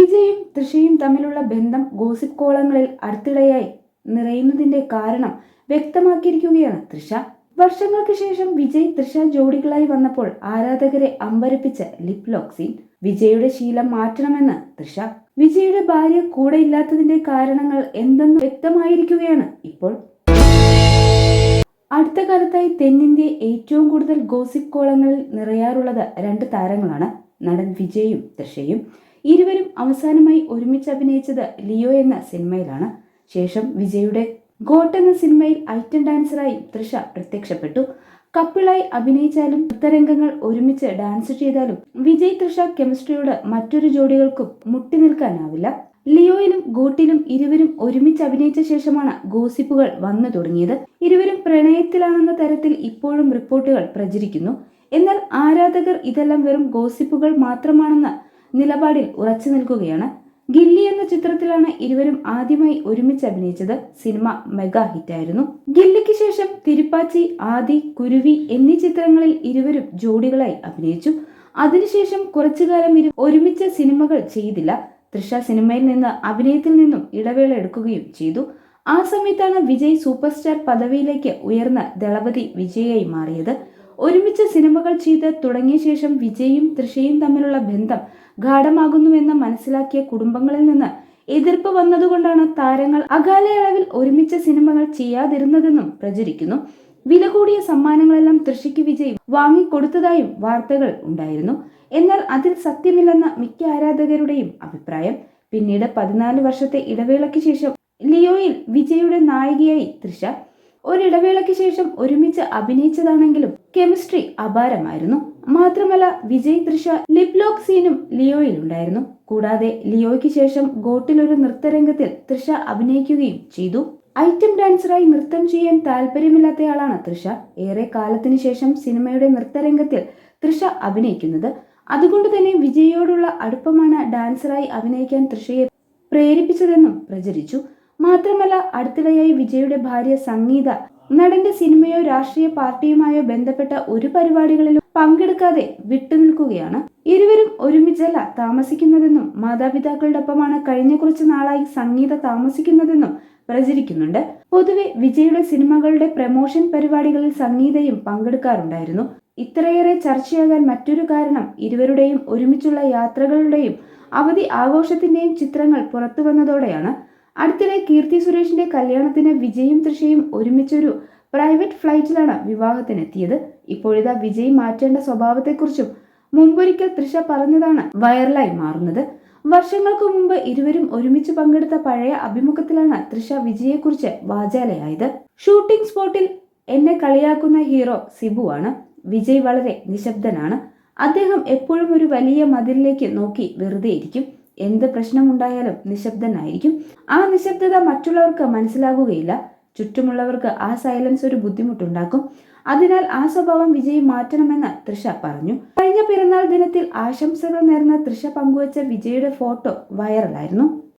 വിജയും തൃഷയും തമ്മിലുള്ള ബന്ധം ഗോസിപ്പ് കോളങ്ങളിൽ അടുത്തിടെയായി നിറയുന്നതിന്റെ കാരണം വ്യക്തമാക്കിയിരിക്കുകയാണ് തൃഷ. വർഷങ്ങൾക്ക് ശേഷം വിജയ് തൃഷ ജോഡികളായി വന്നപ്പോൾ ആരാധകരെ അമ്പരപ്പിച്ച ലിപ് ലോക്സിൻ. വിജയുടെ ശീലം മാറ്റണമെന്ന് തൃഷ. വിജയുടെ ഭാര്യ കൂടെ ഇല്ലാത്തതിന്റെ കാരണങ്ങൾ എന്തെന്ന് വ്യക്തമായിരിക്കുകയാണ് ഇപ്പോൾ. അടുത്ത കാലത്തായി തെന്നിന്ത്യ ഏറ്റവും കൂടുതൽ ഗോസിപ്പ് കോളങ്ങളിൽ നിറയാറുള്ളത് രണ്ട് താരങ്ങളാണ്. നടൻ വിജയും തൃഷയും. ഇരുവരും അവസാനമായി ഒരുമിച്ച് അഭിനയിച്ചത് ലിയോ എന്ന സിനിമയിലാണ്. ശേഷം വിജയുടെ ഗോട്ട് എന്ന സിനിമയിൽ ഐറ്റം ഡാൻസറായി തൃഷ പ്രത്യക്ഷപ്പെട്ടു. കപ്പിളായി അഭിനയിച്ചാലും നൃത്തരംഗങ്ങൾ ഒരുമിച്ച് ഡാൻസ് ചെയ്താലും വിജയ് തൃഷ കെമിസ്ട്രിയോട് മറ്റൊരു ജോഡികൾക്കും മുട്ടി നിൽക്കാനാവില്ല. ലിയോയിലും ഗോട്ടിലും ഇരുവരും ഒരുമിച്ച് അഭിനയിച്ച ശേഷമാണ് ഗോസിപ്പുകൾ വന്നു തുടങ്ങിയത്. ഇരുവരും പ്രണയത്തിലാണെന്ന തരത്തിൽ ഇപ്പോഴും റിപ്പോർട്ടുകൾ പ്രചരിക്കുന്നു. എന്നാൽ ആരാധകർ ഇതെല്ലാം വെറും ഗോസിപ്പുകൾ മാത്രമാണെന്ന നിലപാടിൽ ഉറച്ചു നിൽക്കുകയാണ്. ഗില്ലി എന്ന ചിത്രത്തിലാണ് ഇരുവരും ആദ്യമായി ഒരുമിച്ച് അഭിനയിച്ചത്. Cinema mega ഹിറ്റായിരുന്നു. ഗില്ലിക്ക് ശേഷം തിരുപ്പാച്ചി ആദി കുരുവി എന്നീ ചിത്രങ്ങളിൽ ഇരുവരും ജോഡികളായി അഭിനയിച്ചു. അതിനുശേഷം കുറച്ചുകാലം ഇരു ഒരുമിച്ച് സിനിമകൾ ചെയ്തില്ല. തൃഷ സിനിമയിൽ നിന്ന് അഭിനയത്തിൽ നിന്നും ഇടവേള എടുക്കുകയും ചെയ്തു. ആ സമയത്താണ് വിജയ് സൂപ്പർ സ്റ്റാർ പദവിയിലേക്ക് ഉയർന്ന ദളപതി വിജയായി മാറിയത്. ഒരുമിച്ച് സിനിമകൾ ചെയ്ത് തുടങ്ങിയ ശേഷം വിജയും തൃഷയും തമ്മിലുള്ള ബന്ധം ഗാഠമാകുന്നുവെന്ന് മനസ്സിലാക്കിയ കുടുംബങ്ങളിൽ നിന്ന് എതിർപ്പ് വന്നതുകൊണ്ടാണ് താരങ്ങൾ അകാലയളവിൽ ഒരുമിച്ച് സിനിമകൾ ചെയ്യാതിരുന്നതെന്നും പ്രചരിക്കുന്നു. വില കൂടിയ സമ്മാനങ്ങളെല്ലാം തൃഷിക്ക് വിജയ് വാങ്ങിക്കൊടുത്തതായും വാർത്തകൾ ഉണ്ടായിരുന്നു. എന്നാൽ അതിൽ സത്യമില്ലെന്ന മിക്ക ആരാധകരുടെയും അഭിപ്രായം. പിന്നീട് പതിനാല് വർഷത്തെ ഇടവേളയ്ക്ക് ശേഷം ലിയോയിൽ വിജയുടെ നായികയായി തൃഷ ഒരിടവേളയ്ക്ക് ശേഷം ഒരുമിച്ച് അഭിനയിച്ചതാണെങ്കിലും കെമിസ്ട്രി അപാരമായിരുന്നു. മാത്രമല്ല വിജയ് ദൃശ ലിപ്ലോക് സീനും ലിയോയിലുണ്ടായിരുന്നു കൂടാതെ ലിയോയ്ക്ക് ശേഷം ഗോട്ടിൽ ഒരു നൃത്തരംഗത്തിൽ തൃഷ അഭിനയിക്കുകയും ചെയ്തു. ഐറ്റം ഡാൻസറായി നൃത്തം ചെയ്യാൻ താല്പര്യമില്ലാത്തയാളാണ് തൃഷ. ഏറെ കാലത്തിന് ശേഷം സിനിമയുടെ നൃത്തരംഗത്തിൽ തൃഷ അഭിനയിക്കുന്നത്. അതുകൊണ്ട് തന്നെ വിജയോടുള്ള അടുപ്പമാണ് ഡാൻസറായി അഭിനയിക്കാൻ തൃഷയെ പ്രേരിപ്പിച്ചതെന്നും പ്രചരിച്ചു. മാത്രമല്ല അടുത്തിടെയായി വിജയുടെ ഭാര്യ സംഗീത നടന്റെ സിനിമയോ രാഷ്ട്രീയ പാർട്ടിയുമായോ ബന്ധപ്പെട്ട ഒരു പരിപാടികളിലും പങ്കെടുക്കാതെ വിട്ടുനിൽക്കുകയാണ്. ഇരുവരും ഒരുമിച്ചല്ല താമസിക്കുന്നതെന്നും മാതാപിതാക്കളുടെ കഴിഞ്ഞ കുറച്ച് നാളായി സംഗീത താമസിക്കുന്നതെന്നും പ്രചരിക്കുന്നുണ്ട്. പൊതുവെ വിജയുടെ സിനിമകളുടെ പ്രമോഷൻ പരിപാടികളിൽ സംഗീതയും പങ്കെടുക്കാറുണ്ടായിരുന്നു. ഇത്രയേറെ ചർച്ചയാകാൻ മറ്റൊരു കാരണം ഇരുവരുടെയും ഒരുമിച്ചുള്ള യാത്രകളുടെയും അവധി ആഘോഷത്തിന്റെയും ചിത്രങ്ങൾ പുറത്തു വന്നതോടെയാണ് അടുത്തിടെ കീർത്തി സുരേഷിന്റെ കല്യാണത്തിന് വിജയും തൃഷയും ഒരുമിച്ചൊരു പ്രൈവറ്റ് ഫ്ലൈറ്റിലാണ് വിവാഹത്തിനെത്തിയത്. ഇപ്പോഴിതാ വിജയ് മാറ്റേണ്ട സ്വഭാവത്തെക്കുറിച്ചും മുമ്പൊരിക്കൽ തൃഷ പറഞ്ഞതാണ് വൈറലായി മാറുന്നത്. വർഷങ്ങൾക്ക് മുമ്പ് ഇരുവരും ഒരുമിച്ച് പങ്കെടുത്ത പഴയ അഭിമുഖത്തിലാണ് തൃഷ വിജയെക്കുറിച്ച് വാചാലയായത്. ഷൂട്ടിംഗ് സ്പോട്ടിൽ എന്നെ കളിയാക്കുന്ന ഹീറോ സിബു ആണ് വിജയ് വളരെ നിശബ്ദനാണ്. അദ്ദേഹം എപ്പോഴും ഒരു വലിയ മതിലിലേക്ക് നോക്കി വെറുതെ ഇരിക്കും എന്ത് പ്രശ്നമുണ്ടായാലും നിശബ്ദനായിരിക്കും. ആ നിശബ്ദത മറ്റുള്ളവർക്ക് മനസ്സിലാകുകയില്ല. ചുറ്റുമുള്ളവർക്ക് ആ സൈലൻസ് ഒരു ബുദ്ധിമുട്ടുണ്ടാക്കും. അതിനാൽ ആ സ്വഭാവം വിജയ് മാറ്റണമെന്ന് തൃഷ പറഞ്ഞു. കഴിഞ്ഞ പിറന്നാൾ ദിനത്തിൽ ആശംസകൾ നേർന്ന തൃഷ പങ്കുവച്ച വിജയുടെ ഫോട്ടോ വൈറലായിരുന്നു.